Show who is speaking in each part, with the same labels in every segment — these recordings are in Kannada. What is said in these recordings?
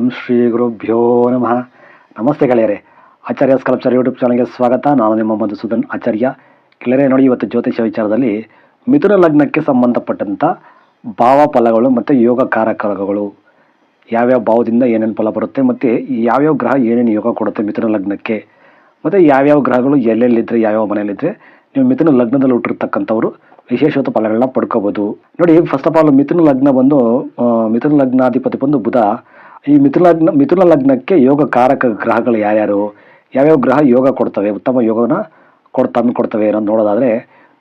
Speaker 1: ಓಂ ಶ್ರೀ ಗುರುಭ್ಯೋ ನಮಃ. ನಮಸ್ತೆ ಗೆಳೆಯರೆ. ಆಚಾರ್ಯ ಸ್ಕಲ್ಪ್ಚರ್ ಯೂಟ್ಯೂಬ್ ಚಾನಲ್ಗೆ ಸ್ವಾಗತ. ನಾನು ನಿಮ್ಮ ಮಧುಸೂದನ್ ಆಚಾರ್ಯ. ಗೆಳೆಯರೆ, ನೋಡಿ ಇವತ್ತು ಜ್ಯೋತಿಷ್ಯ ವಿಚಾರದಲ್ಲಿ ಮಿಥುನ ಲಗ್ನಕ್ಕೆ ಸಂಬಂಧಪಟ್ಟಂಥ ಭಾವ ಫಲಗಳು ಮತ್ತು ಯೋಗ ಕಾರಕಗಳು. ಯಾವ್ಯಾವ ಭಾವದಿಂದ ಏನೇನು ಫಲ ಬರುತ್ತೆ ಮತ್ತು ಯಾವ್ಯಾವ ಗ್ರಹ ಏನೇನು ಯೋಗ ಕೊಡುತ್ತೆ ಮಿಥುನ ಲಗ್ನಕ್ಕೆ. ಮತ್ತು ಯಾವ್ಯಾವ ಗ್ರಹಗಳು ಎಲ್ಲೆಲ್ಲಿದ್ದರೆ ಯಾವ್ಯಾವ ಮನೆಯಲ್ಲಿದ್ದರೆ ನೀವು ಮಿಥುನ ಲಗ್ನದಲ್ಲಿ ಹುಟ್ಟಿರ್ತಕ್ಕಂಥವ್ರು ವಿಶೇಷವಾದ ಫಲಗಳನ್ನ ಪಡ್ಕೋಬೋದು. ನೋಡಿ ಫಸ್ಟ್ ಆಫ್ ಆಲ್ ಮಿಥುನ ಲಗ್ನ ಬಂದು ಮಿಥುನ ಲಗ್ನಾಧಿಪತಿ ಬಂದು ಬುಧ ಈ ಮಿಥುನ ಲಗ್ನ, ಮಿಥುನ ಲಗ್ನಕ್ಕೆ ಯೋಗ ಕಾರಕ ಗ್ರಹಗಳು ಯಾರ್ಯಾರು? ಯಾವ್ಯಾವ ಗ್ರಹ ಯೋಗ ಕೊಡ್ತವೆ, ಉತ್ತಮ ಯೋಗನ ಕೊಡ್ತಾ ಕೊಡ್ತವೆ ಅನ್ನೋದು ನೋಡೋದಾದರೆ,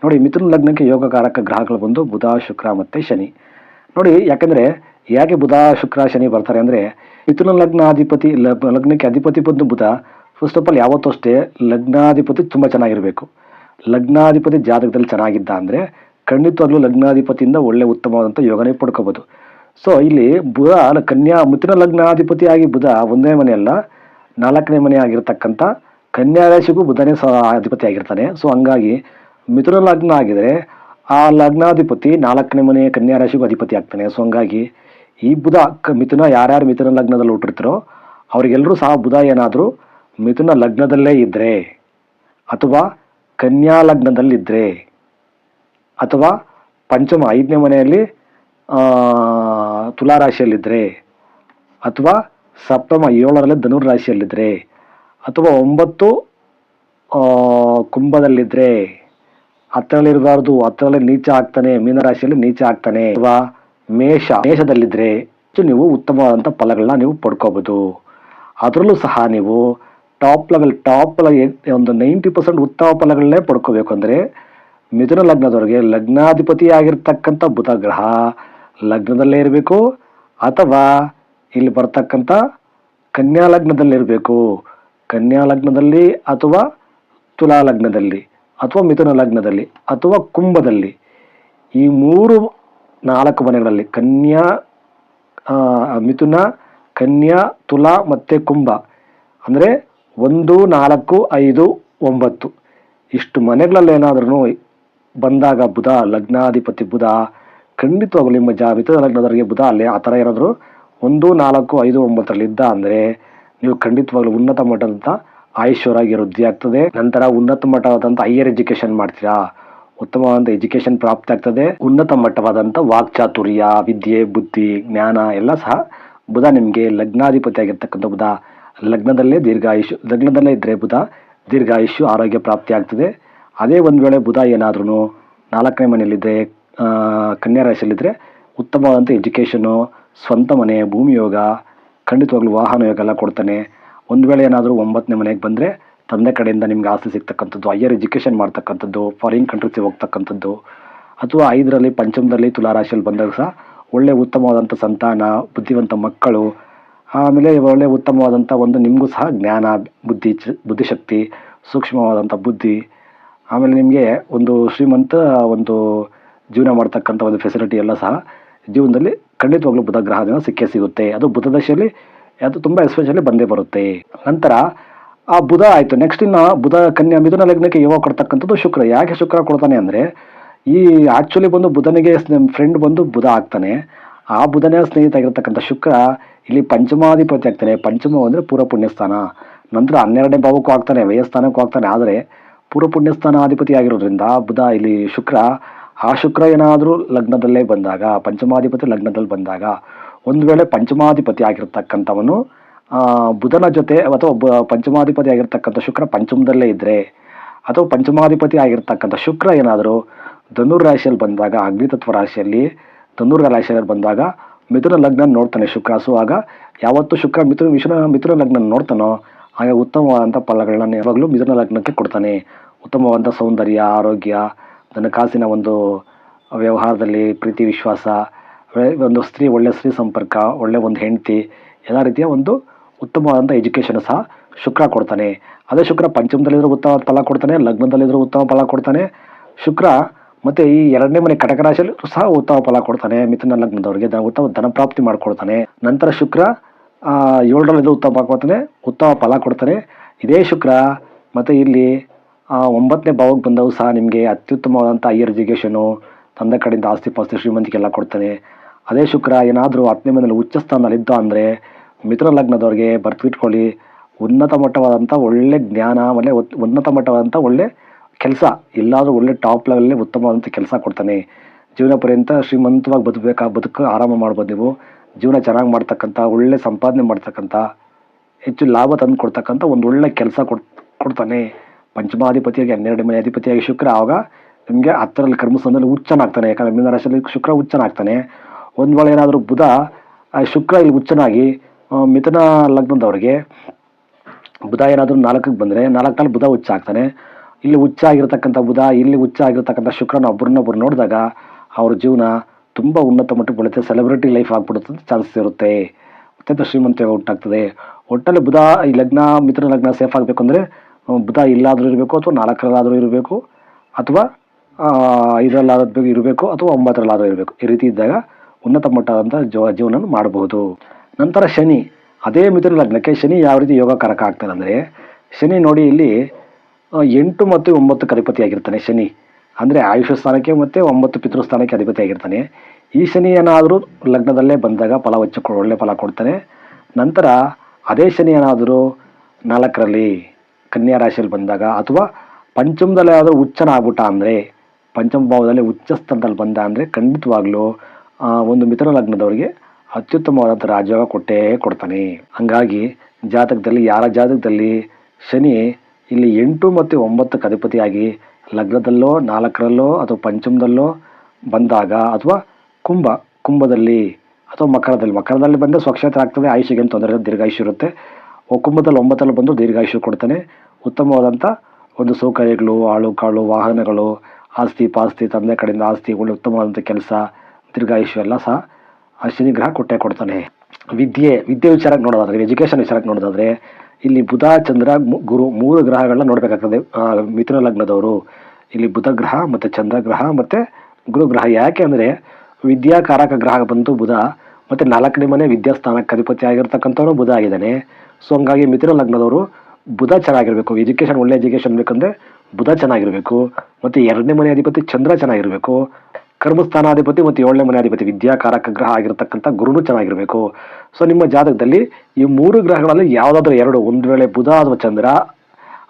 Speaker 1: ನೋಡಿ ಮಿಥುನ ಲಗ್ನಕ್ಕೆ ಯೋಗ ಕಾರಕ ಗ್ರಹಗಳು ಬಂದು ಬುಧ, ಶುಕ್ರ ಮತ್ತು ಶನಿ. ನೋಡಿ ಯಾಕೆಂದರೆ ಯಾಕೆ ಬುಧ, ಶುಕ್ರ, ಶನಿ ಬರ್ತಾರೆ ಅಂದರೆ, ಮಿಥುನ ಲಗ್ನಾಧಿಪತಿ ಲಗ್ ಲಗ್ನಕ್ಕೆ ಅಧಿಪತಿ ಬಂದು ಬುಧ ಫಸ್ಟ್ ಆಫ್ ಆಲ್ ಯಾವತ್ತೂ ಅಷ್ಟೇ ಲಗ್ನಾಧಿಪತಿ ತುಂಬ ಚೆನ್ನಾಗಿರಬೇಕು. ಲಗ್ನಾಧಿಪತಿ ಜಾತಕದಲ್ಲಿ ಚೆನ್ನಾಗಿದ್ದ ಅಂದರೆ ಖಂಡಿತವಾಗ್ಲೂ ಲಗ್ನಾಧಿಪತಿಯಿಂದ ಒಳ್ಳೆ ಉತ್ತಮವಾದಂಥ ಯೋಗನೇ ಪಡ್ಕೋಬೋದು. ಸೊ ಇಲ್ಲಿ ಬುಧ ಕನ್ಯಾ ಮಿಥುನ ಲಗ್ನಾಧಿಪತಿಯಾಗಿ ಬುಧ ಒಂದನೇ ಮನೆಯಲ್ಲ, ನಾಲ್ಕನೇ ಮನೆ ಆಗಿರ್ತಕ್ಕಂಥ ಕನ್ಯಾ ರಾಶಿಗೂ ಬುಧನೇ ಸಹ ಅಧಿಪತಿ ಆಗಿರ್ತಾನೆ ಸೊ ಹಂಗಾಗಿ ಮಿಥುನ ಲಗ್ನ ಆಗಿದರೆ ಆ ಲಗ್ನಾಧಿಪತಿ ನಾಲ್ಕನೇ ಮನೆ ಕನ್ಯಾ ರಾಶಿಗೂ ಅಧಿಪತಿ ಆಗ್ತಾನೆ. ಸೊ ಹಂಗಾಗಿ ಈ ಬುಧ ಕ ಮಿಥುನ ಯಾರ್ಯಾರು ಮಿಥುನ ಲಗ್ನದಲ್ಲಿ ಹುಟ್ಟಿರ್ತಾರೋ ಅವರಿಗೆಲ್ಲರೂ ಸಹ ಬುಧ ಏನಾದರೂ ಮಿಥುನ ಲಗ್ನದಲ್ಲೇ ಇದ್ದರೆ ಅಥವಾ ಕನ್ಯಾ ಲಗ್ನದಲ್ಲಿದ್ದರೆ ಅಥವಾ ಪಂಚಮ ಐದನೇ ಮನೆಯಲ್ಲಿ ಆ, ತುಲಾ ರಾಶಿಯಲ್ಲಿದ್ದರೆ ಅಥವಾ ಸಪ್ತಮ ಏಳರಲ್ಲಿ ಧನುರ್ ರಾಶಿಯಲ್ಲಿದ್ದರೆ ಅಥವಾ ಒಂಬತ್ತು ಕುಂಭದಲ್ಲಿದ್ದರೆ ಹತ್ತರಲ್ಲಿರಬಾರ್ದು ಹತ್ತರಲ್ಲಿ ನೀಚ ಆಗ್ತಾನೆ ಮೀನರಾಶಿಯಲ್ಲಿ ನೀಚ ಆಗ್ತಾನೆ ಅಥವಾ ಮೇಷ ಮೇಷದಲ್ಲಿದ್ದರೆ ನೀವು ಉತ್ತಮವಾದಂಥ ಫಲಗಳನ್ನ ನೀವು ಪಡ್ಕೋಬೋದು. ಅದರಲ್ಲೂ ಸಹ ನೀವು ಟಾಪ್ ಲೆವೆಲ್ ಟಾಪ್ ಒಂದು ನೈಂಟಿ ಪರ್ಸೆಂಟ್ ಉತ್ತಮ ಫಲಗಳನ್ನೇ ಪಡ್ಕೋಬೇಕು. ಅಂದರೆ ಮಿಥುನ ಲಗ್ನದವರೆಗೆ ಲಗ್ನಾಧಿಪತಿ ಆಗಿರ್ತಕ್ಕಂಥ ಬುಧ ಗ್ರಹ ಲಗ್ನದಲ್ಲೇ ಇರಬೇಕು ಅಥವಾ ಇಲ್ಲಿ ಬರ್ತಕ್ಕಂಥ ಕನ್ಯಾ ಲಗ್ನದಲ್ಲಿರಬೇಕು ಕನ್ಯಾ ಲಗ್ನದಲ್ಲಿ ಅಥವಾ ತುಲಾ ಲಗ್ನದಲ್ಲಿ ಅಥವಾ ಮಿಥುನ ಲಗ್ನದಲ್ಲಿ ಅಥವಾ ಕುಂಭದಲ್ಲಿ ಈ ಮೂರು ನಾಲ್ಕು ಮನೆಗಳಲ್ಲಿ ಕನ್ಯಾ ಮಿಥುನ, ಕನ್ಯಾ, ತುಲಾ ಮತ್ತು ಕುಂಭ ಅಂದರೆ ಒಂದು, ನಾಲ್ಕು, ಐದು, ಒಂಬತ್ತು. ಇಷ್ಟು ಮನೆಗಳಲ್ಲೇನಾದ್ರೂ ಬಂದಾಗ ಬುಧ, ಲಗ್ನಾಧಿಪತಿ ಬುಧ ಖಂಡಿತವಾಗಲೂ ನಿಮ್ಮ ಜಾ ಮಿಥುನ ಲಗ್ನದವರಿಗೆ ಬುಧ ಅಲ್ಲಿ ಆ ಥರ ಏನಾದರೂ ಒಂದು ನಾಲ್ಕು ಐದು ಒಂಬತ್ತರಲ್ಲಿ ಇದ್ದ ಅಂದರೆ ನೀವು ಖಂಡಿತವಾಗ್ಲೂ ಉನ್ನತ ಮಟ್ಟದಂಥ ಆಯುಷ್ಯರಾಗಿ ವೃದ್ಧಿ ಆಗ್ತದೆ. ನಂತರ ಉನ್ನತ ಮಟ್ಟವಾದಂಥ ಹೈಯರ್ ಎಜುಕೇಶನ್ ಮಾಡ್ತೀರಾ? ಉತ್ತಮವಾದಂಥ ಎಜುಕೇಶನ್ ಪ್ರಾಪ್ತಿ ಆಗ್ತದೆ. ಉನ್ನತ ಮಟ್ಟವಾದಂಥ ವಾಕ್ಚಾತುರ್ಯ, ವಿದ್ಯೆ, ಬುದ್ಧಿ, ಜ್ಞಾನ ಎಲ್ಲ ಸಹ ಬುಧ ನಿಮಗೆ ಲಗ್ನಾಧಿಪತಿ ಆಗಿರ್ತಕ್ಕಂಥ ಬುಧ ಲಗ್ನದಲ್ಲೇ ದೀರ್ಘಾಯುಷ್ಯ, ಲಗ್ನದಲ್ಲೇ ಇದ್ದರೆ ಬುಧ ದೀರ್ಘಾಯುಷ್ಯು ಆರೋಗ್ಯ ಪ್ರಾಪ್ತಿ ಆಗ್ತದೆ. ಅದೇ ಒಂದು ವೇಳೆ ಬುಧ ಏನಾದ್ರೂ ನಾಲ್ಕನೇ ಮನೆಯಲ್ಲಿದ್ದರೆ ಕನ್ಯಾ ರಾಶಿಯಲ್ಲಿದ್ದರೆ ಉತ್ತಮವಾದಂಥ ಎಜುಕೇಷನು ಸ್ವಂತ ಮನೆ, ಭೂಮಿ ಯೋಗ, ಖಂಡಿತವಾಗ್ಲೂ ವಾಹನ ಯೋಗ ಎಲ್ಲ ಕೊಡ್ತಾನೆ. ಒಂದು ವೇಳೆ ಏನಾದರೂ ಒಂಬತ್ತನೇ ಮನೆಗೆ ಬಂದರೆ ತಂದೆ ಕಡೆಯಿಂದ ನಿಮ್ಗೆ ಆಸ್ತಿ ಸಿಗ್ತಕ್ಕಂಥದ್ದು ಹೈಯರ್ ಎಜುಕೇಷನ್ ಮಾಡ್ತಕ್ಕಂಥದ್ದು ಫಾರಿನ್ ಕಂಟ್ರೀಸಿಗೆ ಹೋಗ್ತಕ್ಕಂಥದ್ದು, ಅಥವಾ ಐದರಲ್ಲಿ, ಪಂಚಮದಲ್ಲಿ ತುಲಾರಾಶಿಯಲ್ಲಿ ಬಂದಾಗ ಸಹ ಒಳ್ಳೆಯ ಉತ್ತಮವಾದಂಥ ಸಂತಾನ, ಬುದ್ಧಿವಂತ ಮಕ್ಕಳು, ಆಮೇಲೆ ಒಳ್ಳೆಯ ಉತ್ತಮವಾದಂಥ ಒಂದು ನಿಮಗೂ ಸಹ ಜ್ಞಾನ, ಬುದ್ಧಿ, ಚ- ಬುದ್ಧಿಶಕ್ತಿ ಸೂಕ್ಷ್ಮವಾದಂಥ ಬುದ್ಧಿ, ಆಮೇಲೆ ನಿಮಗೆ ಒಂದು ಶ್ರೀಮಂತ ಒಂದು ಜೀವನ ಮಾಡ್ತಕ್ಕಂಥ ಒಂದು ಫೆಸಿಲಿಟಿ ಎಲ್ಲ ಸಹ ಜೀವನದಲ್ಲಿ ಖಂಡಿತವಾಗ್ಲೂ ಬುಧ ಗ್ರಹದಿಂದ ಸಿಕ್ಕೇ ಸಿಗುತ್ತೆ. ಅದು ಬುಧ ದಶೆಯಲ್ಲಿ, ಅದು ತುಂಬ ಎಸ್ಪೆಷಲಿ ಬಂದೇ ಬರುತ್ತೆ. ನಂತರ, ಆ ಬುಧ ಆಯಿತು. ನೆಕ್ಸ್ಟ್ ಇನ್ನು ಬುಧ ಕನ್ಯಾ ಮಿಥುನ ಲಗ್ನಕ್ಕೆ ಯೋಗ ಕೊಡ್ತಕ್ಕಂಥದ್ದು ಶುಕ್ರ. ಯಾಕೆ ಶುಕ್ರ ಕೊಡ್ತಾನೆ ಅಂದರೆ, ಈ ಆ್ಯಕ್ಚುಲಿ ಬಂದು ಬುಧನಿಗೆ ಫ್ರೆಂಡ್ ಬಂದು ಬುಧ ಆಗ್ತಾನೆ. ಆ ಬುಧನೇ ಸ್ನೇಹಿತ ಆಗಿರ್ತಕ್ಕಂಥ ಶುಕ್ರ ಇಲ್ಲಿ ಪಂಚಮಾಧಿಪತಿ ಆಗ್ತಾನೆ. ಪಂಚಮ ಅಂದರೆ ಪೂರ್ವ ಪುಣ್ಯಸ್ಥಾನ. ನಂತರ ಹನ್ನೆರಡನೇ ಭಾವಕ್ಕೂ ಆಗ್ತಾನೆ, ವ್ಯಯಸ್ಥಾನಕ್ಕೂ ಆಗ್ತಾನೆ. ಆದರೆ, ಪೂರ್ವ ಪುಣ್ಯಸ್ಥಾನ ಅಧಿಪತಿ ಆಗಿರೋದ್ರಿಂದ ಬುಧ ಇಲ್ಲಿ ಶುಕ್ರ ಆ ಶುಕ್ರ ಏನಾದರೂ ಲಗ್ನದಲ್ಲೇ ಬಂದಾಗ, ಪಂಚಮಾಧಿಪತಿ ಲಗ್ನದಲ್ಲಿ ಬಂದಾಗ, ಒಂದು ವೇಳೆ ಪಂಚಮಾಧಿಪತಿ ಆಗಿರ್ತಕ್ಕಂಥವನು ಬುಧನ ಜೊತೆ ಅಥವಾ ಒಬ್ಬ ಪಂಚಮಾಧಿಪತಿ ಆಗಿರ್ತಕ್ಕಂಥ ಶುಕ್ರ ಪಂಚಮದಲ್ಲೇ ಇದ್ದರೆ ಅಥವಾ ಪಂಚಮಾಧಿಪತಿ ಆಗಿರ್ತಕ್ಕಂಥ ಶುಕ್ರ ಏನಾದರೂ ಧನುರ್ ರಾಶಿಯಲ್ಲಿ ಬಂದಾಗ, ಅಗ್ನಿತತ್ವ ರಾಶಿಯಲ್ಲಿ ಧನುರ್ ರಾಶಿಯಲ್ಲಿ ಬಂದಾಗ, ಮಿಥುನ ಲಗ್ನ ನೋಡ್ತಾನೆ ಶುಕ್ರ. ಸೊ, ಆಗ ಯಾವತ್ತು ಶುಕ್ರ ಮಿಥುನ ವಿಷ್ಣು, ಮಿಥುನ ಲಗ್ನ ನೋಡ್ತಾನೋ, ಆಗ ಉತ್ತಮವಾದಂಥ ಫಲಗಳನ್ನ ಯಾವಾಗಲೂ ಮಿಥುನ ಲಗ್ನಕ್ಕೆ ಕೊಡ್ತಾನೆ. ಉತ್ತಮವಾದಂಥ ಸೌಂದರ್ಯ, ಆರೋಗ್ಯ ಕಾಸಿನ ಒಂದು ವ್ಯವಹಾರದಲ್ಲಿ ಪ್ರೀತಿ, ವಿಶ್ವಾಸ ಒಂದು ಸ್ತ್ರೀ, ಒಳ್ಳೆ ಸ್ತ್ರೀ ಸಂಪರ್ಕ, ಒಳ್ಳೆ ಒಂದು ಹೆಂಡತಿ, ಎಲ್ಲ ರೀತಿಯ ಒಂದು ಉತ್ತಮವಾದಂಥ ಎಜುಕೇಷನ್ ಸಹ ಶುಕ್ರ ಕೊಡ್ತಾನೆ. ಅದೇ ಶುಕ್ರ ಪಂಚಮದಲ್ಲಿದ್ದರೂ ಉತ್ತಮ ಫಲ ಕೊಡ್ತಾನೆ ಲಗ್ನದಲ್ಲಿದ್ದರೂ ಉತ್ತಮ ಫಲ ಕೊಡ್ತಾನೆ. ಶುಕ್ರ ಮತ್ತು ಈ ಎರಡನೇ ಮನೆ ಕಟಕ ರಾಶಿಯಲ್ಲಿ ಸಹ ಉತ್ತಮ ಫಲ ಕೊಡ್ತಾನೆ. ಮಿಥುನ ಲಗ್ನದವರಿಗೆ ಉತ್ತಮ ಧನ ಪ್ರಾಪ್ತಿ ಮಾಡಿಕೊಡ್ತಾನೆ. ನಂತರ ಶುಕ್ರ ಏಳರಲ್ಲಿದ್ದು ಉತ್ತಮ ಕೊಡ್ತಾನೆ, ಉತ್ತಮ ಫಲ ಕೊಡ್ತಾನೆ. ಇದೇ ಶುಕ್ರ, ಮತ್ತು ಇಲ್ಲಿ ಒಂಬತ್ತನೇ ಭಾವಕ್ಕೆ ಬಂದವು ಸಹ ನಿಮಗೆ ಅತ್ಯುತ್ತಮವಾದಂಥ ಹೈಯರ್ ಎಜುಕೇಷನು ತಂದೆ ಕಡೆಯಿಂದ ಆಸ್ತಿ ಪಾಸ್ತಿ ಶ್ರೀಮಂತಿಕೆಲ್ಲ ಕೊಡ್ತಾನೆ ಅದೇ ಶುಕ್ರ ಏನಾದರೂ ಹತ್ತನೇ ಮನೇಲಿ ಉಚ್ಚ ಸ್ಥಾನದಲ್ಲಿದ್ದ ಅಂದರೆ ಮಿತ್ರ ಲಗ್ನದವ್ರಿಗೆ ಬರ್ತಿಟ್ಕೊಳ್ಳಿ ಉನ್ನತ ಮಟ್ಟವಾದಂಥ ಒಳ್ಳೆ ಜ್ಞಾನ, ಒಳ್ಳೆ ಉನ್ನತ ಮಟ್ಟವಾದಂಥ ಒಳ್ಳೆ ಕೆಲಸ, ಎಲ್ಲಾದರೂ ಒಳ್ಳೆ ಟಾಪ್ ಲೆವೆಲಲ್ಲಿ ಉತ್ತಮವಾದಂಥ ಕೆಲಸ ಕೊಡ್ತಾನೆ. ಜೀವನ ಪರ್ಯಂತ ಶ್ರೀಮಂತವಾಗಿ ಬದುಕಬೇಕಾ, ಬದುಕು ಆರಾಮ ಮಾಡ್ಬೋದು ನೀವು. ಜೀವನ ಚೆನ್ನಾಗಿ ಮಾಡ್ತಕ್ಕಂಥ, ಒಳ್ಳೆ ಸಂಪಾದನೆ ಮಾಡ್ತಕ್ಕಂಥ, ಹೆಚ್ಚು ಲಾಭ ತಂದು ಕೊಡ್ತಕ್ಕಂಥ ಒಂದು ಒಳ್ಳೆ ಕೆಲಸ ಕೊಡ್, ಕೊಡ್ತಾನೆ. ಪಂಚಮಾಧಿಪತಿಯಾಗಿ, ಹನ್ನೆರಡು ಮನೆ ಅಧಿಪತಿಯಾಗಿ ಶುಕ್ರ ಆವಾಗ ನಿಮಗೆ ಹತ್ತರಲ್ಲಿ ಕರ್ಮಸ್ಥಾನದಲ್ಲಿ ಉಚ್ಚನಾಗ್ತಾನೆ. ಯಾಕಂದರೆ ಮೀನ ರಾಶಿಯಲ್ಲಿ ಶುಕ್ರ ಉಚ್ಚನಾಗ್ತಾನೆ. ಒಂದು ವೇಳೆ ಏನಾದರೂ ಬುಧ ಶುಕ್ರ ಇಲ್ಲಿ ಉಚ್ಚನಾಗಿ ಮಿಥುನ ಲಗ್ನದವ್ರಿಗೆ ಬುಧ ಏನಾದರೂ ನಾಲ್ಕಕ್ಕೆ ಬಂದರೆ ನಾಲ್ಕಲ್ಲಿ ಬುಧ ಉಚ್ಚ ಆಗ್ತಾನೆ ಇಲ್ಲಿ ಉಚ್ಚ ಆಗಿರ್ತಕ್ಕಂಥ ಬುಧ, ಇಲ್ಲಿ ಉಚ್ಚ ಆಗಿರ್ತಕ್ಕಂಥ ಶುಕ್ರನ ಒಬ್ಬರನ್ನೊಬ್ಬರು ನೋಡಿದಾಗ ಅವ್ರ ಜೀವನ ತುಂಬ ಉನ್ನತ ಮಟ್ಟಕ್ಕೆ ಬೆಳೀತದೆ ಸೆಲೆಬ್ರಿಟಿ ಲೈಫ್ ಆಗ್ಬಿಡುತ್ತೆ ಚಾನ್ಸಸ್ ಇರುತ್ತೆ. ಅತ್ಯಂತ ಶ್ರೀಮಂತ ಉಂಟಾಗ್ತದೆ ಒಟ್ಟಲ್ಲಿ ಬುಧ ಈ ಲಗ್ನ ಮಿತ್ರ ಲಗ್ನ ಸೇಫ್ ಆಗಬೇಕು ಅಂದರೆ ಬುಧ ಇಲ್ಲಾದರೂ ಇರಬೇಕು ಅಥವಾ ನಾಲ್ಕರಲ್ಲಾದರೂ ಇರಬೇಕು ಅಥವಾ ಐದರಲ್ಲಾದರೂ ಇರಬೇಕು ಅಥವಾ ಒಂಬತ್ತರಲ್ಲಾದರೂ ಇರಬೇಕು. ಈ ರೀತಿ ಇದ್ದಾಗ ಉನ್ನತ ಮಟ್ಟದಂಥ ಜೋ ಜೀವನ ಮಾಡಬಹುದು. ನಂತರ ಶನಿ. ಅದೇ ಮಿಥುನ ಲಗ್ನಕ್ಕೆ ಶನಿ ಯಾವ ರೀತಿ ಯೋಗ ಯೋಗಕಾರಕ ಆಗ್ತಾನೆ ಅಂದರೆ, ಶನಿ ನೋಡಿ ಇಲ್ಲಿ ಎಂಟು ಮತ್ತು ಒಂಬತ್ತು ಅಧಿಪತಿ ಆಗಿರ್ತಾನೆ ಶನಿ. ಅಂದರೆ ಆಯುಷ ಸ್ಥಾನಕ್ಕೆ ಮತ್ತು ಒಂಬತ್ತು ಪಿತೃ ಸ್ಥಾನಕ್ಕೆ ಅಧಿಪತಿ ಆಗಿರ್ತಾನೆ. ಈ ಶನಿ ಏನಾದರೂ ಲಗ್ನದಲ್ಲೇ ಬಂದಾಗ ಫಲ ಒಳ್ಳೆ ಫಲ ಕೊಡ್ತಾನೆ. ನಂತರ ಅದೇ ಶನಿ ಏನಾದರೂ ನಾಲ್ಕರಲ್ಲಿ ಕನ್ಯಾ ರಾಶಿಯಲ್ಲಿ ಬಂದಾಗ ಅಥವಾ ಪಂಚಮದಲ್ಲಿ ಯಾವುದೋ ಉಚ್ಚನ ಆಗ್ಬಿಟ್ಟ ಅಂದರೆ, ಪಂಚಮ ಭಾವದಲ್ಲಿ ಉಚ್ಚ ಸ್ಥಾನದಲ್ಲಿ ಬಂದ ಅಂದರೆ ಖಂಡಿತವಾಗ್ಲೂ ಒಂದು ಮಿತ್ರ ಲಗ್ನದವರಿಗೆ ಅತ್ಯುತ್ತಮವಾದಂಥ ರಾಜಯೋಗ ಕೊಟ್ಟೇ ಕೊಡ್ತಾನೆ. ಹಂಗಾಗಿ ಜಾತಕದಲ್ಲಿ, ಯಾರ ಜಾತಕದಲ್ಲಿ ಶನಿ ಇಲ್ಲಿ ಎಂಟು ಮತ್ತು ಒಂಬತ್ತಕ್ಕೆ ಅಧಿಪತಿಯಾಗಿ ಲಗ್ನದಲ್ಲೋ, ನಾಲ್ಕರಲ್ಲೋ ಅಥವಾ ಪಂಚಮದಲ್ಲೋ ಬಂದಾಗ ಅಥವಾ ಕುಂಭ, ಕುಂಭದಲ್ಲಿ ಅಥವಾ ಮಕರದಲ್ಲಿ ಮಕರದಲ್ಲಿ ಬಂದರೆ ಸ್ವಕ್ಷೇತ್ರ ಆಗ್ತದೆ, ಆಯುಷಿಗೆ ತೊಂದರೆ ದೀರ್ಘಾಯುಷ್ಯ ಇರುತ್ತೆ. ಕುಂಭದಲ್ಲಿ ಒಂಬತ್ತಲ್ಲಿ ಬಂದು ದೀರ್ಘಾಯುಷ್ಯ ಕೊಡ್ತಾನೆ. ಉತ್ತಮವಾದಂಥ ಒಂದು ಸೌಕರ್ಯಗಳು ಆಳು ಕಾಳು, ವಾಹನಗಳು, ಆಸ್ತಿ, ಪಾಸ್ತಿ, ತಂದೆ ಕಡೆಯಿಂದ ಆಸ್ತಿ, ಒಳ್ಳೆ ಉತ್ತಮವಾದಂಥ ಕೆಲಸ, ದೀರ್ಘಾಯುಷ್ಯ ಎಲ್ಲ ಸಹ ಆ ಶನಿ ಗ್ರಹ ಕೊಟ್ಟೆ ಕೊಡ್ತಾನೆ. ವಿದ್ಯೆ ವಿದ್ಯೆ ವಿಚಾರಕ್ಕೆ ನೋಡೋದಾದ್ರೆ ಎಜುಕೇಷನ್ ವಿಚಾರಕ್ಕೆ ನೋಡೋದಾದ್ರೆ, ಇಲ್ಲಿ ಬುಧ, ಚಂದ್ರ ಗುರು ಮೂರು ಗ್ರಹಗಳನ್ನ ನೋಡಬೇಕಾಗ್ತದೆ. ಮಿಥುನ ಲಗ್ನದವರು. ಇಲ್ಲಿ ಬುಧ ಗ್ರಹ ಮತ್ತು ಚಂದ್ರ ಗ್ರಹ ಮತ್ತು ಗುರು ಗ್ರಹ. ಯಾಕೆ ಅಂದರೆ ವಿದ್ಯಾಕಾರಕ ಗ್ರಹ ಬಂತು ಬುಧ. ಮತ್ತು ನಾಲ್ಕನೇ ಮನೆ ವಿದ್ಯಾಸ್ಥಾನಕ್ಕೆ ಅಧಿಪತಿ ಆಗಿರ್ತಕ್ಕಂಥವನು ಬುಧ ಆಗಿದ್ದಾನೆ. ಸೊ ಹಂಗಾಗಿ ಮಿಥುನ ಲಗ್ನದವರು ಬುಧ ಚೆನ್ನಾಗಿರಬೇಕು. ಎಜುಕೇಷನ್ ಒಳ್ಳೆ ಎಜುಕೇಷನ್ ಬೇಕಂದ್ರೆ ಬುಧ ಚೆನ್ನಾಗಿರಬೇಕು. ಮತ್ತು ಎರಡನೇ ಮನೆ ಅಧಿಪತಿ ಚಂದ್ರ ಚೆನ್ನಾಗಿರಬೇಕು. ಕರ್ಮಸ್ಥಾನಾಧಿಪತಿ ಮತ್ತು ಏಳನೇ ಮನೆ ಅಧಿಪತಿ ವಿದ್ಯಾಕಾರಕ ಗ್ರಹ ಆಗಿರತಕ್ಕಂಥ ಗುರುನು ಚೆನ್ನಾಗಿರಬೇಕು. ಸೊ ನಿಮ್ಮ ಜಾತಕದಲ್ಲಿ ಈ ಮೂರು ಗ್ರಹಗಳಲ್ಲಿ ಯಾವುದಾದ್ರೂ ಎರಡು, ಒಂದು ವೇಳೆ ಬುಧ ಅಥವಾ ಚಂದ್ರ,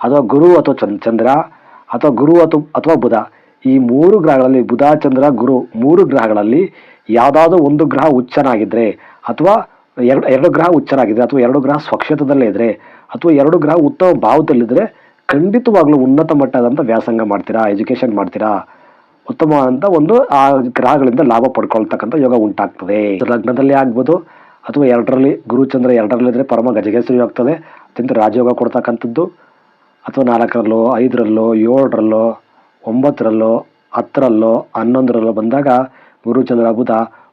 Speaker 1: ಅಥವಾ ಗುರು ಅಥವಾ ಚಂದ್ ಚಂದ್ರ, ಅಥವಾ ಗುರು ಅಥವಾ ಅಥವಾ ಬುಧ, ಈ ಮೂರು ಗ್ರಹಗಳಲ್ಲಿ ಬುಧ, ಚಂದ್ರ, ಗುರು ಮೂರು ಗ್ರಹಗಳಲ್ಲಿ ಯಾವುದಾದ್ರೂ ಒಂದು ಗ್ರಹ ಉಚ್ಚನಾಗಿದ್ದರೆ ಅಥವಾ ಎರಡು ಎರಡು ಗ್ರಹ ಉಚ್ಚರಾಗಿದ್ದರೆ ಅಥವಾ ಎರಡು ಗ್ರಹ ಸ್ವಕ್ಷೇತ್ರದಲ್ಲೇ ಇದ್ದರೆ ಅಥವಾ ಎರಡು ಗ್ರಹ ಉತ್ತಮ ಭಾವದಲ್ಲಿದ್ದರೆ ಖಂಡಿತವಾಗ್ಲೂ ಉನ್ನತ ಮಟ್ಟದಂಥ ವ್ಯಾಸಂಗ ಮಾಡ್ತೀರಾ ಎಜುಕೇಷನ್ ಮಾಡ್ತೀರಾ? ಉತ್ತಮವಾದಂಥ ಒಂದು ಆ ಗ್ರಹಗಳಿಂದ ಲಾಭ ಪಡ್ಕೊಳ್ತಕ್ಕಂಥ ಯೋಗ ಉಂಟಾಗ್ತದೆ. ಲಗ್ನದಲ್ಲಿ ಆಗ್ಬೋದು ಅಥವಾ ಎರಡರಲ್ಲಿ ಗುರುಚಂದ್ರ ಎರಡರಲ್ಲಿದ್ದರೆ ಪರಮ ಗಜಗೇಸರಿ ಆಗ್ತದೆ. ಅತ್ಯಂತ ರಾಜಯೋಗ ಕೊಡ್ತಕ್ಕಂಥದ್ದು. ಅಥವಾ ನಾಲ್ಕರಲ್ಲೋ, ಐದರಲ್ಲೋ, ಏಳರಲ್ಲೋ, ಒಂಬತ್ತರಲ್ಲೋ, ಹತ್ತರಲ್ಲೋ, ಹನ್ನೊಂದರಲ್ಲೋ ಬಂದಾಗ ಗುರುಚಂದ್ರ ಬುಧ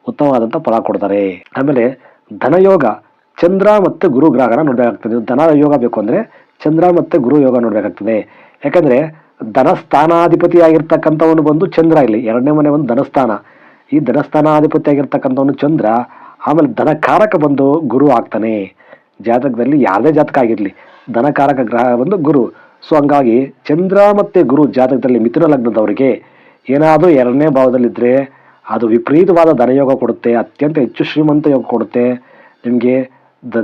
Speaker 1: ಉತ್ತಮವಾದಂಥ ಫಲ ಕೊಡ್ತಾರೆ. ಆಮೇಲೆ ಧನಯೋಗ, ಚಂದ್ರ ಮತ್ತು ಗುರು ಗ್ರಹನ ನೋಡಬೇಕಾಗ್ತದೆ. ಧನ ಯೋಗ ಬೇಕು ಅಂದರೆ ಚಂದ್ರ ಮತ್ತು ಗುರು ಯೋಗ ನೋಡಬೇಕಾಗ್ತದೆ. ಯಾಕಂದರೆ ಧನಸ್ಥಾನಾಧಿಪತಿ ಆಗಿರ್ತಕ್ಕಂಥವನು ಬಂದು ಚಂದ್ರ ಇಲ್ಲಿ. ಎರಡನೇ ಮನೆ ಒಂದು ಧನಸ್ಥಾನ. ಈ ಧನಸ್ಥಾನಾಧಿಪತಿ ಆಗಿರ್ತಕ್ಕಂಥವನು ಚಂದ್ರ, ಆಮೇಲೆ ಧನಕಾರಕ ಬಂದು ಗುರು ಆಗ್ತಾನೆ. ಜಾತಕದಲ್ಲಿ ಯಾವುದೇ ಜಾತಕ ಆಗಿರಲಿ, ಧನಕಾರಕ ಗ್ರಹ ಬಂದು ಗುರು. ಸೊ, ಹಂಗಾಗಿ ಚಂದ್ರ ಮತ್ತು ಗುರು ಜಾತಕದಲ್ಲಿ ಮಿಥುನ ಲಗ್ನದವರಿಗೆ ಏನಾದರೂ ಎರಡನೇ ಭಾವದಲ್ಲಿದ್ದರೆ ಅದು ವಿಪರೀತವಾದ ಧನಯೋಗ ಕೊಡುತ್ತೆ, ಅತ್ಯಂತ ಹೆಚ್ಚು ಶ್ರೀಮಂತ ಯೋಗ ಕೊಡುತ್ತೆ. ನಿಮಗೆ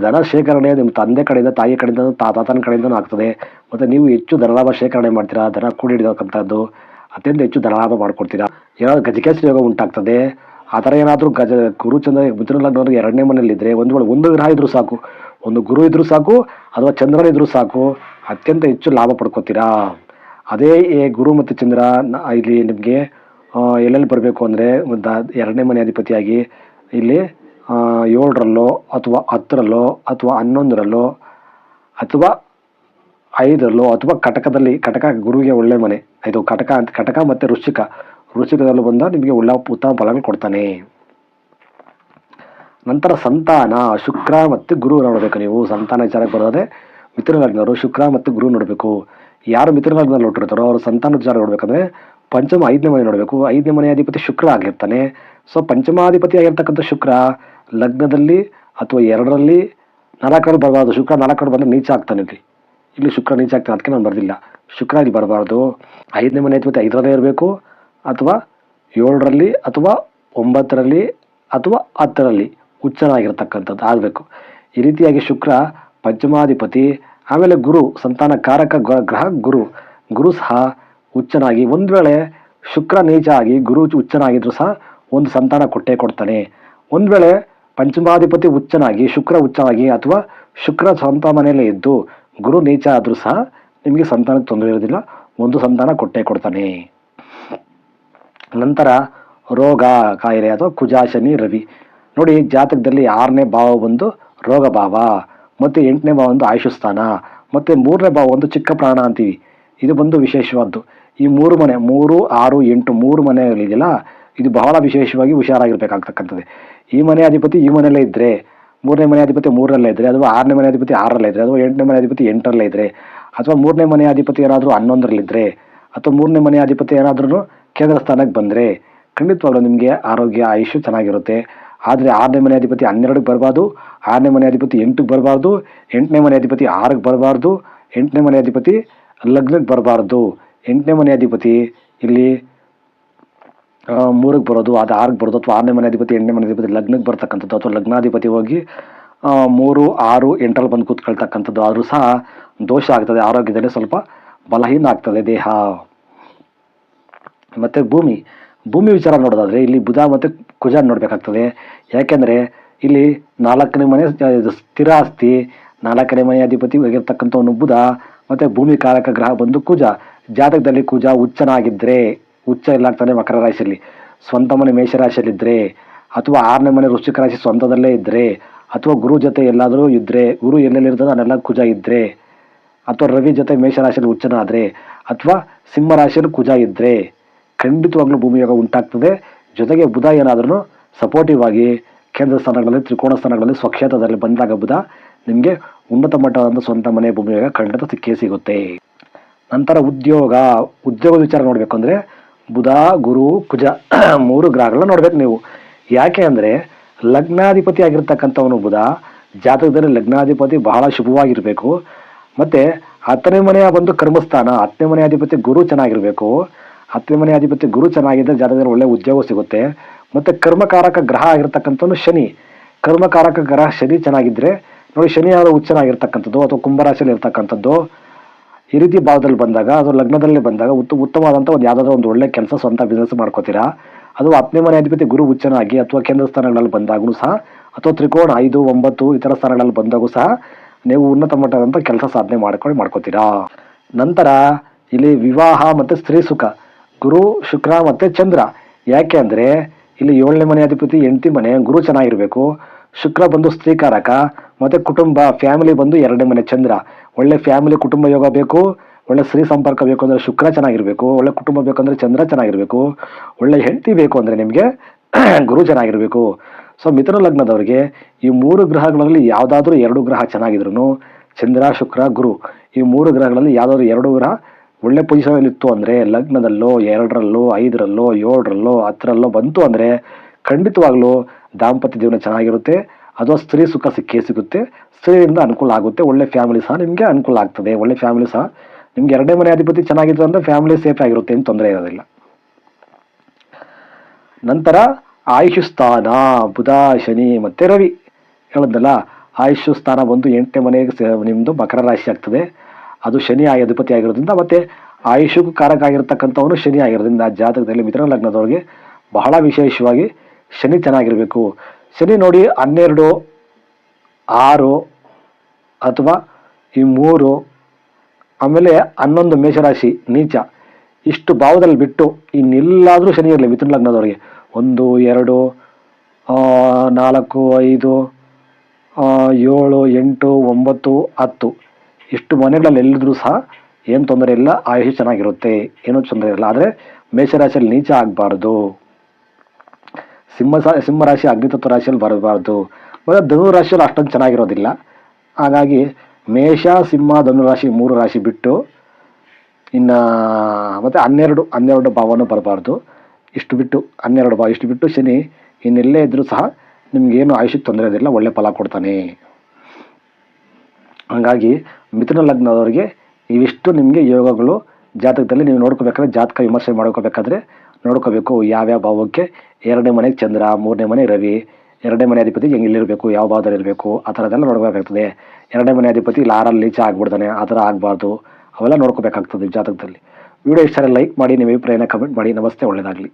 Speaker 1: ಧನ ಶೇಖರಣೆ ನಿಮ್ಮ ತಂದೆ ಕಡೆಯಿಂದ, ತಾಯಿ ಕಡೆಯಿಂದ ತಾತಾತನ ತಾತನ ಕಡೆಯಿಂದನೂ ಆಗ್ತದೆ. ಮತ್ತು ನೀವು ಹೆಚ್ಚು ಧನಲಾಭ ಶೇಖರಣೆ ಮಾಡ್ತೀರಾ, ಧನ ಕೂಡಿಡತಕ್ಕಂಥದ್ದು ಅತ್ಯಂತ ಹೆಚ್ಚು ಧನಲಾಭ ಮಾಡ್ಕೊಡ್ತೀರಾ. ಏನಾದರೂ ಗಜಕೇಶ್ವರ ಯೋಗ ಉಂಟಾಗ್ತದೆ, ಆ ಥರ ಏನಾದರೂ ಗಜ ಗುರುಚಂದ್ರ ಲಗ್ನವ್ರಿಗೆ ಎರಡನೇ ಮನೇಲಿದ್ದರೆ ಒಂದು ವೇಳೆ ಒಂದು ಗ್ರಹ ಇದ್ದರೂ ಸಾಕು, ಒಂದು ಗುರು ಇದ್ದರೂ ಸಾಕು, ಅಥವಾ ಚಂದ್ರನ ಇದ್ದರೂ ಸಾಕು, ಅತ್ಯಂತ ಹೆಚ್ಚು ಲಾಭ ಪಡ್ಕೋತೀರಾ. ಅದೇ ಗುರು ಮತ್ತು ಚಂದ್ರ ಇಲ್ಲಿ ನಿಮಗೆ ಎಲ್ಲೆಲ್ಲಿ ಬರಬೇಕು ಅಂದರೆ ಎರಡನೇ ಮನೆ ಅಧಿಪತಿಯಾಗಿ ಇಲ್ಲಿ ಏಳರಲ್ಲೋ ಅಥವಾ ಹತ್ತರಲ್ಲೋ ಅಥವಾ ಹನ್ನೊಂದರಲ್ಲೋ ಅಥವಾ ಐದರಲ್ಲೋ ಅಥವಾ ಕಟಕದಲ್ಲಿ, ಕಟಕ ಗುರುವಿಗೆ ಒಳ್ಳೆ ಮನೆ. ಇದು ಕಟಕ ಅಂತ, ಕಟಕ ಮತ್ತು ವೃಶ್ಚಿಕ ವೃಶ್ಚಿಕದಲ್ಲೂ ಬಂದ ನಿಮಗೆ ಒಳ್ಳೆ ಉತ್ತಮ ಫಲಗಳು ಕೊಡ್ತಾನೆ. ನಂತರ ಸಂತಾನ. ಶುಕ್ರ ಮತ್ತು ಗುರು ನೋಡಬೇಕು ನೀವು. ಸಂತಾನ ವಿಚಾರಕ್ಕೆ ಬರೋದೇ ಮಿತ್ರರಾಜ್ನವರು ಶುಕ್ರ ಮತ್ತು ಗುರು ನೋಡಬೇಕು. ಯಾರು ಮಿತ್ರರಾಜ್ನಲ್ಲಿ ಹೊಟ್ಟಿರ್ತಾರೋ ಅವರು ಸಂತಾನ ವಿಚಾರ ನೋಡ್ಬೇಕಂದ್ರೆ ಪಂಚಮ ಐದನೇ ಮನೆ ನೋಡಬೇಕು. ಐದನೇ ಮನೆ ಅಧಿಪತಿ ಶುಕ್ರ ಆಗಿರ್ತಾನೆ. ಸೊ ಪಂಚಮಾಧಿಪತಿ ಆಗಿರ್ತಕ್ಕಂಥ ಶುಕ್ರ ಲಗ್ನದಲ್ಲಿ ಅಥವಾ ಎರಡರಲ್ಲಿ ನಾಲ್ಕರಲ್ಲಿ ಬರಬಾರ್ದು. ಶುಕ್ರ ನಾಲ್ಕರಲ್ಲಿ ಬಂದರೆ ನೀಚ ಆಗ್ತಾನೆ ಇಲ್ಲಿ. ಇಲ್ಲಿ ಶುಕ್ರ ನೀಚ ಆಗ್ತಾನೆ, ಅದಕ್ಕೆ ನಾನು ಬರೆದಿಲ್ಲ. ಶುಕ್ರ ಇಲ್ಲಿ ಬರಬಾರ್ದು. ಐದನೇ ಮನೆ ಅಧಿಪತಿ ಐದರಲ್ಲೇ ಇರಬೇಕು ಅಥವಾ ಏಳರಲ್ಲಿ ಅಥವಾ ಒಂಬತ್ತರಲ್ಲಿ ಅಥವಾ ಹತ್ತರಲ್ಲಿ. ಹುಚ್ಚನಾಗಿರ್ತಕ್ಕಂಥದ್ದು ಆಗಬೇಕು. ಈ ರೀತಿಯಾಗಿ ಶುಕ್ರ ಪಂಚಮಾಧಿಪತಿ, ಆಮೇಲೆ ಗುರು, ಸಂತಾನ ಕಾರಕ ಗ್ರಹ, ಗುರು. ಗುರು ಸಹ ಉಚ್ಚನಾಗಿ ಒಂದು ವೇಳೆ ಶುಕ್ರ ನೀಚ ಆಗಿ ಗುರು ಉಚ್ಚನಾಗಿದ್ರು ಸಹ ಒಂದು ಸಂತಾನ ಕೊಟ್ಟೇ ಕೊಡ್ತಾನೆ. ಒಂದು ವೇಳೆ ಪಂಚಮಾಧಿಪತಿ ಉಚ್ಚನಾಗಿ ಶುಕ್ರ ಉಚ್ಚನಾಗಿ ಅಥವಾ ಶುಕ್ರ ಸ್ವಂತ ಮನೆಯಲ್ಲೇ ಇದ್ದು ಗುರು ನೀಚ ಆದರೂ ಸಹ ನಿಮಗೆ ಸಂತಾನಕ್ಕೆ ತೊಂದರೆ ಇರೋದಿಲ್ಲ ಒಂದು ಸಂತಾನ ಕೊಟ್ಟೇ ಕೊಡ್ತಾನೆ. ನಂತರ ರೋಗ ಕಾಯಿಲೆ ಅಥವಾ ಕುಜಾಶನಿ ರವಿ. ನೋಡಿ, ಜಾತಕದಲ್ಲಿ ಆರನೇ ಭಾವ ಬಂದು ರೋಗ ಭಾವ, ಮತ್ತು ಎಂಟನೇ ಭಾವ ಒಂದು ಆಯುಷ್ಯ ಸ್ಥಾನ, ಮತ್ತು ಮೂರನೇ ಭಾವ ಒಂದು ಚಿಕ್ಕ ಪ್ರಾಣ ಅಂತೀವಿ. ಇದು ಬಂದು ವಿಶೇಷವಾದ್ದು. ಈ ಮೂರು ಮನೆ ಮೂರು ಆರು ಎಂಟು ಮೂರು ಮನೆಗಳಿದೆಯಲ್ಲ ಇದು ಬಹಳ ವಿಶೇಷವಾಗಿ ಹುಷಾರಾಗಿರ್ಬೇಕಾಗ್ತಕ್ಕಂಥದ್ದು ಈ ಮನೆ ಅಧಿಪತಿ ಈ ಮನೆಯಲ್ಲೇ ಇದ್ದರೆ ಮೂರನೇ ಮನೆ ಅಧಿಪತಿ ಮೂರರಲ್ಲೇ ಇದ್ದರೆ ಅಥವಾ ಆರನೇ ಮನೆ ಅಧಿಪತಿ ಆರರಲ್ಲೇ ಇದ್ದರೆ ಅಥವಾ ಎಂಟನೇ ಮನೆ ಅಧಿಪತಿ ಎಂಟರಲ್ಲೇ ಇದ್ದರೆ ಅಥವಾ ಮೂರನೇ ಮನೆ ಅಧಿಪತಿ ಏನಾದರೂ ಹನ್ನೊಂದರಲ್ಲಿದ್ದರೆ ಅಥವಾ ಮೂರನೇ ಮನೆ ಅಧಿಪತಿ ಏನಾದ್ರೂ ಕೇಂದ್ರ ಸ್ಥಾನಕ್ಕೆ ಬಂದರೆ ಖಂಡಿತವಾಗ್ಲೂ ನಿಮಗೆ ಆರೋಗ್ಯ ಆಯುಷ್ಯ ಚೆನ್ನಾಗಿರುತ್ತೆ ಆದರೆ ಆರನೇ ಮನೆ ಅಧಿಪತಿ ಹನ್ನೆರಡಕ್ಕೆ ಬರಬಾರ್ದು ಆರನೇ ಮನೆ ಅಧಿಪತಿ ಎಂಟಕ್ಕೆ ಬರಬಾರ್ದು ಎಂಟನೇ ಮನೆ ಅಧಿಪತಿ ಆರಕ್ಕೆ ಬರಬಾರ್ದು ಎಂಟನೇ ಮನೆ ಅಧಿಪತಿ ಲಗ್ನಕ್ಕೆ ಬರಬಾರ್ದು ಎಂಟನೇ ಮನೆ ಅಧಿಪತಿ ಇಲ್ಲಿ ಮೂರಕ್ಕೆ ಬರೋದು ಅದು ಆರಕ್ಕೆ ಬರೋದು, ಅಥವಾ ಆರನೇ ಮನೆ ಅಧಿಪತಿ, ಎಂಟನೇ ಮನೆ ಅಧಿಪತಿ ಲಗ್ನಕ್ಕೆ ಬರ್ತಕ್ಕಂಥದ್ದು, ಅಥವಾ ಲಗ್ನಾಧಿಪತಿ ಹೋಗಿ ಮೂರು, ಆರು, ಎಂಟರಲ್ಲಿ ಬಂದು ಕೂತ್ಕೊಳ್ತಕ್ಕಂಥದ್ದು ಆದರೂ ಸಹ ದೋಷ ಆಗ್ತದೆ, ಆರೋಗ್ಯದಲ್ಲಿ ಸ್ವಲ್ಪ ಬಲಹೀನ ಆಗ್ತದೆ ದೇಹ. ಮತ್ತು ಭೂಮಿ ಭೂಮಿ ವಿಚಾರ ನೋಡೋದಾದರೆ ಇಲ್ಲಿ ಬುಧ ಮತ್ತು ಕುಜ ನೋಡಬೇಕಾಗ್ತದೆ. ಯಾಕೆಂದರೆ ಇಲ್ಲಿ ನಾಲ್ಕನೇ ಮನೆ ಸ್ಥಿರ ಆಸ್ತಿ, ನಾಲ್ಕನೇ ಮನೆ ಅಧಿಪತಿ ಆಗಿರ್ತಕ್ಕಂಥವನು ಬುಧ, ಮತ್ತು ಭೂಮಿ ಕಾರಕ ಗ್ರಹ ಬಂದು ಕುಜ. ಜಾತಕದಲ್ಲಿ ಕುಜ ಉಚ್ಚನಾಗಿದ್ದರೆ ಉಚ್ಚ ಅಂತಂದರೆ ಮಕರ ರಾಶಿಯಲ್ಲಿ. ಸ್ವಂತ ಮನೆ ಮೇಷರಾಶಿಯಲ್ಲಿದ್ದರೆ ಅಥವಾ ಆರನೇ ಮನೆ ವೃಶ್ಚಿಕ ರಾಶಿ ಸ್ವಂತದಲ್ಲೇ ಇದ್ದರೆ ಅಥವಾ ಗುರು ಜೊತೆ ಎಲ್ಲಾದರೂ ಇದ್ದರೆ ಗುರು ಎಲ್ಲೆಲ್ಲಿರ್ತದೋ ಅದೆಲ್ಲ ಕುಜ ಇದ್ದರೆ ಅಥವಾ ರವಿ ಜೊತೆ ಮೇಷರಾಶಿಯಲ್ಲಿ ಹುಚ್ಚನಾದರೆ ಅಥವಾ ಸಿಂಹ ರಾಶಿಯಲ್ಲಿ ಕುಜ ಇದ್ದರೆ ಖಂಡಿತವಾಗ್ಲೂ ಭೂಮಿಯೋಗ ಉಂಟಾಗ್ತದೆ. ಜೊತೆಗೆ ಬುಧ ಏನಾದರೂ ಸಪೋರ್ಟಿವ್ ಆಗಿ ಕೇಂದ್ರ ಸ್ಥಾನಗಳಲ್ಲಿ ತ್ರಿಕೋಣ ಸ್ಥಾನಗಳಲ್ಲಿ, ಸ್ವಕ್ಷೇತ್ರದಲ್ಲಿ ಬಂದಾಗ ಬುಧ ನಿಮಗೆ ಉನ್ನತ ಮಟ್ಟವಾದ ಸ್ವಂತ ಮನೆ ಭೂಮಿಯೋಗ ಖಂಡಿತ ಸಿಕ್ಕೇ ಸಿಗುತ್ತೆ. ನಂತರ ಉದ್ಯೋಗ, ಉದ್ಯೋಗದ ವಿಚಾರ ನೋಡಬೇಕು ಅಂದರೆ ಬುಧ, ಗುರು, ಕುಜ ಮೂರು ಗ್ರಹಗಳನ್ನ ನೋಡ್ಬೇಕು ನೀವು. ಯಾಕೆ ಅಂದರೆ ಲಗ್ನಾಧಿಪತಿ ಆಗಿರ್ತಕ್ಕಂಥವನು ಬುಧ, ಜಾತಕದಲ್ಲಿ ಲಗ್ನಾಧಿಪತಿ ಬಹಳ ಶುಭವಾಗಿರಬೇಕು. ಮತ್ತು ಹತ್ತನೇ ಮನೆಯ ಒಂದು ಕರ್ಮಸ್ಥಾನ, ಹತ್ತನೇ ಮನೆಯ ಅಧಿಪತಿ ಗುರು ಚೆನ್ನಾಗಿರಬೇಕು. ಹತ್ತನೇ ಮನೆಯ ಅಧಿಪತಿ ಗುರು ಚೆನ್ನಾಗಿದ್ದರೆ ಜಾತಕದಲ್ಲಿ ಒಳ್ಳೆ ಉದ್ಯೋಗ ಸಿಗುತ್ತೆ. ಮತ್ತು ಕರ್ಮಕಾರಕ ಗ್ರಹ ಆಗಿರ್ತಕ್ಕಂಥವನು ಶನಿ. ಕರ್ಮಕಾರಕ ಗ್ರಹ ಶನಿ ಚೆನ್ನಾಗಿದ್ದರೆ ನೋಡಿ ಶನಿ ಯಾರು ಹುಚ್ಚನಾಗಿರ್ತಕ್ಕಂಥದ್ದು ಅಥವಾ ಕುಂಭರಾಶಿಯಲ್ಲಿ ಇರ್ತಕ್ಕಂಥದ್ದು ಈ ರೀತಿ ಭಾವದಲ್ಲಿ ಬಂದಾಗ ಅದು ಲಗ್ನದಲ್ಲಿ ಬಂದಾಗ ಉತ್ತ ಉತ್ತಮವಾದಂಥ ಒಂದು ಯಾವುದಾದ್ರೂ ಒಂದು ಒಳ್ಳೆ ಕೆಲಸ ಸ್ವಂತ ಬಿಸ್ನೆಸ್ ಮಾಡ್ಕೋತೀರಾ? ಅದು ಹತ್ತನೇ ಮನೆ ಅಧಿಪತಿ ಗುರು ಉಚ್ಚನಾಗಿ ಅಥವಾ ಕೇಂದ್ರ ಸ್ಥಾನಗಳಲ್ಲಿ ಬಂದಾಗೂ ಸಹ, ಅಥವಾ ತ್ರಿಕೋಣ ಐದು, ಒಂಬತ್ತು ಇತರ ಸ್ಥಾನಗಳಲ್ಲಿ ಬಂದಾಗೂ ಸಹ ನೀವು ಉನ್ನತ ಮಟ್ಟದಂಥ ಕೆಲಸ ಸಾಧನೆ ಮಾಡ್ಕೊಂಡು ಮಾಡ್ಕೋತೀರಾ? ನಂತರ ಇಲ್ಲಿ ವಿವಾಹ ಮತ್ತು ಸ್ತ್ರೀ ಸುಖ. ಗುರು, ಶುಕ್ರ ಮತ್ತು ಚಂದ್ರ. ಯಾಕೆ ಅಂದರೆ ಇಲ್ಲಿ ಏಳನೇ ಮನೆ ಅಧಿಪತಿ ಎಂಟಿ ಮನೆ ಗುರು ಚೆನ್ನಾಗಿರಬೇಕು. ಶುಕ್ರ ಬಂದು ಸ್ತ್ರೀಕಾರಕ. ಮತ್ತು ಕುಟುಂಬ ಫ್ಯಾಮಿಲಿ ಬಂದು ಎರಡನೇ ಮನೆ ಚಂದ್ರ. ಒಳ್ಳೆ ಫ್ಯಾಮಿಲಿ ಕುಟುಂಬ ಯೋಗ ಬೇಕು. ಒಳ್ಳೆ ಸ್ತ್ರೀ ಸಂಪರ್ಕ ಬೇಕು ಅಂದರೆ ಶುಕ್ರ ಚೆನ್ನಾಗಿರಬೇಕು. ಒಳ್ಳೆ ಕುಟುಂಬ ಬೇಕಂದ್ರೆ ಚಂದ್ರ ಚೆನ್ನಾಗಿರಬೇಕು. ಒಳ್ಳೆ ಹೆಂಡತಿ ಬೇಕು ಅಂದರೆ ನಿಮಗೆ ಗುರು ಚೆನ್ನಾಗಿರಬೇಕು. ಸೊ ಮಿಥುನ ಲಗ್ನದವರಿಗೆ ಈ ಮೂರು ಗ್ರಹಗಳಲ್ಲಿ ಯಾವುದಾದ್ರೂ ಎರಡು ಗ್ರಹ ಚೆನ್ನಾಗಿದ್ರು ಚಂದ್ರ, ಶುಕ್ರ, ಗುರು. ಈ ಮೂರು ಗ್ರಹಗಳಲ್ಲಿ ಯಾವುದಾದ್ರು ಎರಡು ಗ್ರಹ ಒಳ್ಳೆ ಪೊಸಿಷನಲ್ಲಿ ಇತ್ತು ಅಂದರೆ ಲಗ್ನದಲ್ಲೋ, ಎರಡರಲ್ಲೋ, ಐದರಲ್ಲೋ, ಏಳರಲ್ಲೋ, ಹತ್ತರಲ್ಲೋ ಬಂತು ಅಂದರೆ ಖಂಡಿತವಾಗ್ಲೂ ದಾಂಪತ್ಯ ಜೀವನ ಚೆನ್ನಾಗಿರುತ್ತೆ. ಅಥವಾ ಸ್ತ್ರೀ ಸುಖ ಸಿಕ್ಕೇ ಸಿಗುತ್ತೆ, ಸ್ತ್ರೀಯಿಂದ ಅನುಕೂಲ ಆಗುತ್ತೆ, ಒಳ್ಳೆ ಫ್ಯಾಮಿಲಿ ಸಹ ನಿಮಗೆ ಅನುಕೂಲ ಆಗ್ತದೆ. ಒಳ್ಳೆ ಫ್ಯಾಮಿಲಿ ಸಹ ನಿಮ್ಗೆ ಎರಡನೇ ಮನೆ ಅಧಿಪತಿ ಚೆನ್ನಾಗಿತ್ತು ಅಂದರೆ ಫ್ಯಾಮಿಲಿ ಸೇಫ್ ಆಗಿರುತ್ತೆ ಏನು ತೊಂದರೆ ಇರೋದಿಲ್ಲ. ನಂತರ ಆಯುಷ್ ಸ್ಥಾನ ಬುಧ, ಶನಿ ಮತ್ತು ರವಿ. ಹೇಳಿದ್ನಲ್ಲ ಆಯುಷ್ ಸ್ಥಾನ ಬಂದು ಎಂಟನೇ ಮನೆಗೆ ನಿಮ್ಮದು ಮಕರ ರಾಶಿ ಆಗ್ತದೆ. ಅದು ಶನಿ ಆಯ ಅಧಿಪತಿ ಆಗಿರೋದ್ರಿಂದ ಮತ್ತು ಆಯುಷಕ್ಕೂ ಕಾರಕ ಆಗಿರ್ತಕ್ಕಂಥವನು ಶನಿ ಆಗಿರೋದ್ರಿಂದ ಜಾತಕದಲ್ಲಿ ಮಿತ್ರ ಲಗ್ನದವ್ರಿಗೆ ಬಹಳ ವಿಶೇಷವಾಗಿ ಶನಿ ಚೆನ್ನಾಗಿರಬೇಕು. ಶನಿ ನೋಡಿ ಹನ್ನೆರಡು, ಆರು ಅಥವಾ ಈ ಮೂರು, ಆಮೇಲೆ ಹನ್ನೊಂದು ಮೇಷರಾಶಿ ನೀಚ. ಇಷ್ಟು ಭಾವದಲ್ಲಿ ಬಿಟ್ಟು ಇನ್ನೆಲ್ಲಾದರೂ ಶನಿ ಇರಲಿ ಮಿಥುನ ಲಗ್ನದವರಿಗೆ. ಒಂದು, ಎರಡು ನಾಲ್ಕು, ಐದು ಏಳು, ಎಂಟು, ಒಂಬತ್ತು, ಹತ್ತು. ಇಷ್ಟು ಮನೆಗಳಲ್ಲಿ ಎಲ್ಲಿದ್ರೂ ಸಹ ಏನು ತೊಂದರೆ ಇಲ್ಲ, ಆಯುಷ್ ಚೆನ್ನಾಗಿರುತ್ತೆ, ಏನೂ ತೊಂದರೆ ಇಲ್ಲ. ಆದರೆ ಮೇಷರಾಶಿಯಲ್ಲಿ ನೀಚ ಆಗಬಾರ್ದು. ಸಿಂಹ ಸಿಂಹರಾಶಿ ಸಿಂಹ ರಾಶಿ ಅಗ್ನಿತತ್ವ ರಾಶಿಯಲ್ಲಿ ಬರಬಾರ್ದು. ಮತ್ತು ಧನು ರಾಶಿಯಲ್ಲಿ ಅಷ್ಟೊಂದು ಚೆನ್ನಾಗಿರೋದಿಲ್ಲ. ಹಾಗಾಗಿ ಮೇಷ, ಸಿಂಹ, ಧನು ರಾಶಿ ಮೂರು ರಾಶಿ ಬಿಟ್ಟು ಇನ್ನು ಮತ್ತು ಹನ್ನೆರಡು ಹನ್ನೆರಡು ಭಾವನೂ ಬರಬಾರ್ದು. ಇಷ್ಟು ಬಿಟ್ಟು, ಹನ್ನೆರಡು ಭಾವ ಇಷ್ಟು ಬಿಟ್ಟು ಶನಿ ಇನ್ನೆಲ್ಲೇ ಇದ್ದರೂ ಸಹ ನಿಮಗೇನು ಆಯುಷ್ಯಕ್ಕೆ ತೊಂದರೆ ಇರೋದಿಲ್ಲ, ಒಳ್ಳೆ ಫಲ ಕೊಡ್ತಾನೆ. ಹಾಗಾಗಿ ಮಿಥುನ ಲಗ್ನದವರಿಗೆ ಇವಿಷ್ಟು ನಿಮಗೆ ಯೋಗಗಳು ಜಾತಕದಲ್ಲಿ ನೀವು ನೋಡ್ಕೋಬೇಕಾದ್ರೆ ಜಾತಕ ವಿಮರ್ಶೆ ಮಾಡ್ಕೋಬೇಕಾದ್ರೆ ನೋಡ್ಕೋಬೇಕು ಯಾವ್ಯಾವ ಭಾವಕ್ಕೆ ಎರಡನೇ ಮನೆಗೆ ಚಂದ್ರ, ಮೂರನೇ ಮನೆ ರವಿ, ಎರಡನೇ ಮನೆ ಅಧಿಪತಿ ಹೆಂಗೆ ಇಲ್ಲಿರಬೇಕು, ಯಾವ ಭಾವದಲ್ಲಿ ಇರಬೇಕು, ಆ ಥರದ್ದೆಲ್ಲ ನೋಡ್ಬೇಕಾಗ್ತದೆ ಎರಡನೇ ಮನೆ ಅಧಿಪತಿ ಇಲ್ಲಿ ಆರಲ್ಲಿ ಆಗ್ಬಿಡ್ತಾನೆ, ಆ ಥರ ಆಗಬಾರ್ದು. ಅವೆಲ್ಲ ನೋಡ್ಕೋಬೇಕಾಗ್ತದೆ ಜಾತಕದಲ್ಲಿ. ವಿಡಿಯೋ ಇಷ್ಟ ಲೈಕ್ ಮಾಡಿ, ನಿಮ್ಮ ಅಭಿಪ್ರಾಯನ ಕಮೆಂಟ್ ಮಾಡಿ. ನಮಸ್ತೆ ಒಳ್ಳೆಯದಾಗಲಿ